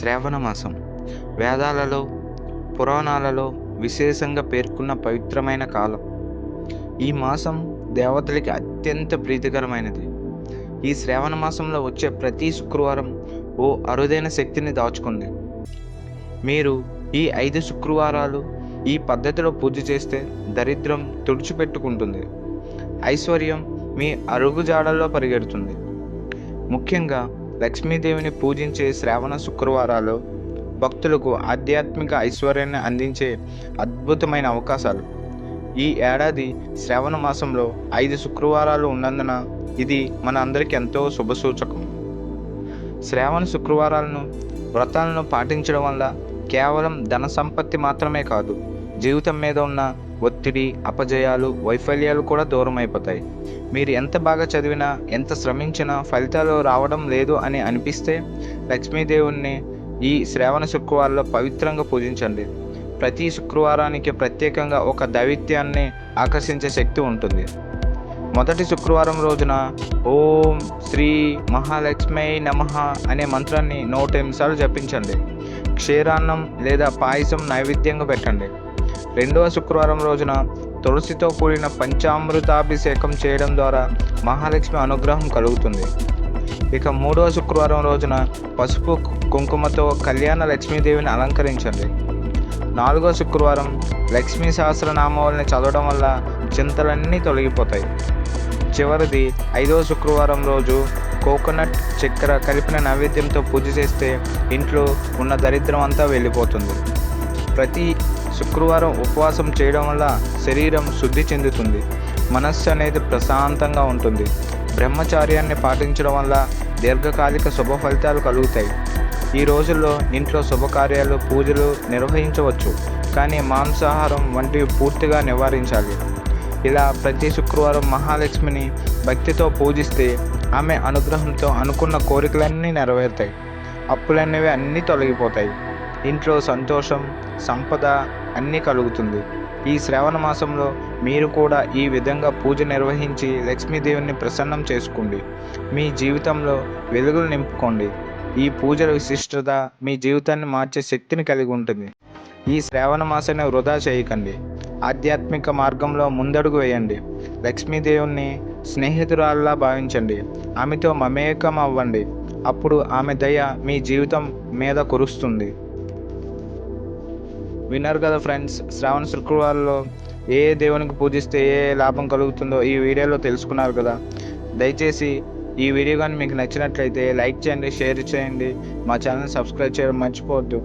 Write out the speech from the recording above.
శ్రావణ మాసం. వేదాలలో పురాణాలలో విశేషంగా పేర్కొన్న పవిత్రమైన కాలం. ఈ మాసం దేవతలకి అత్యంత ప్రీతికరమైనది. ఈ శ్రావణ మాసంలో వచ్చే ప్రతి శుక్రవారం ఓ అరుదైన శక్తిని దాచుకుంది. మీరు ఈ ఐదు శుక్రవారాలు ఈ పద్ధతిలో పూజ చేస్తే దరిద్రం తుడిచిపెట్టుకుంటుంది. ఐశ్వర్యం మీ అరుగుజాడల్లో పరిగెడుతుంది. ముఖ్యంగా లక్ష్మీదేవిని పూజించే శ్రావణ శుక్రవారాలు భక్తులకు ఆధ్యాత్మిక ఐశ్వర్యాన్ని అందించే అద్భుతమైన అవకాశాలు. ఈ ఏడాది శ్రావణ మాసంలో ఐదు శుక్రవారాలు ఉన్నందున ఇది మన అందరికీ ఎంతో శుభసూచకం. శ్రావణ శుక్రవారాలను వ్రతాలను పాటించడం వల్ల కేవలం ధన సంపత్తి మాత్రమే కాదు జీవితం మీద ఉన్న ఒత్తిడి అపజయాలు వైఫల్యాలు కూడా దూరం అయిపోతాయి మీరు ఎంత బాగా చదివినా ఎంత శ్రమించినా ఫలితాలు రావడం లేదు అని అనిపిస్తే లక్ష్మీదేవుణ్ణి ఈ శ్రావణ శుక్రవారంలో పవిత్రంగా పూజించండి. ప్రతి శుక్రవారానికి ప్రత్యేకంగా ఒక దైవిత్యాన్ని ఆకర్షించే శక్తి ఉంటుంది. మొదటి శుక్రవారం రోజున ఓం శ్రీ మహాలక్ష్మీ నమః అనే మంత్రాన్ని నూట నిమిషాలు జపించండి. క్షీరాన్నం లేదా పాయసం నైవేద్యంగా పెట్టండి. రెండవ శుక్రవారం రోజున తులసితో కూడిన పంచామృతాభిషేకం చేయడం ద్వారా మహాలక్ష్మి అనుగ్రహం కలుగుతుంది. ఇక మూడవ శుక్రవారం రోజున పసుపు కుంకుమతో కళ్యాణ లక్ష్మీదేవిని అలంకరించండి. నాలుగో శుక్రవారం లక్ష్మీ సహస్రనామావళిని చదవడం వల్ల చింతలన్నీ తొలగిపోతాయి. చివరిది ఐదవ శుక్రవారం రోజు కోకోనట్ చక్కెర కలిపిన నైవేద్యంతో పూజ చేస్తే ఇంట్లో ఉన్న దరిద్రం అంతా వెళ్ళిపోతుంది. ప్రతి శుక్రవారం ఉపవాసం చేయడం వల్ల శరీరం శుద్ధి చెందుతుంది. మనస్సు అనేది ప్రశాంతంగా ఉంటుంది. బ్రహ్మచార్యాన్ని పాటించడం వల్ల దీర్ఘకాలిక శుభ ఫలితాలు కలుగుతాయి. ఈ రోజుల్లో ఇంట్లో శుభకార్యాలు పూజలు నిర్వహించవచ్చు. కానీ మాంసాహారం వంటివి పూర్తిగా నివారించాలి. ఇలా ప్రతి శుక్రవారం మహాలక్ష్మిని భక్తితో పూజిస్తే ఆమె అనుగ్రహంతో అనుకున్న కోరికలన్నీ నెరవేరుతాయి. అప్పులనేవి అన్నీ తొలగిపోతాయి. ఇంట్లో సంతోషం సంపద అన్నీ కలుగుతుంది. ఈ శ్రావణ మాసంలో మీరు కూడా ఈ విధంగా పూజ నిర్వహించి లక్ష్మీదేవిని ప్రసన్నం చేసుకోండి. మీ జీవితంలో వెలుగులు నింపుకోండి. ఈ పూజల విశిష్టత మీ జీవితాన్ని మార్చే శక్తిని కలిగి ఉంటుంది. ఈ శ్రావణ మాసాన్ని వృధా చేయకండి. ఆధ్యాత్మిక మార్గంలో ముందడుగు వేయండి. లక్ష్మీదేవుని స్నేహితురాల్లా భావించండి. ఆమెతో మమేకం అవ్వండి. అప్పుడు ఆమె దయ మీ జీవితం మీద కురుస్తుంది. విన్నారు కదా ఫ్రెండ్స్ శ్రావణ శుక్రవారంలో ఏ దేవునికి పూజిస్తే ఏ లాభం కలుగుతుందో ఈ వీడియోలో తెలుసుకున్నారు కదా. దయచేసి ఈ వీడియో కానీ మీకు నచ్చినట్లయితే లైక్ చేయండి షేర్ చేయండి. మా ఛానల్ సబ్స్క్రైబ్ చేయడం మర్చిపోవద్దు.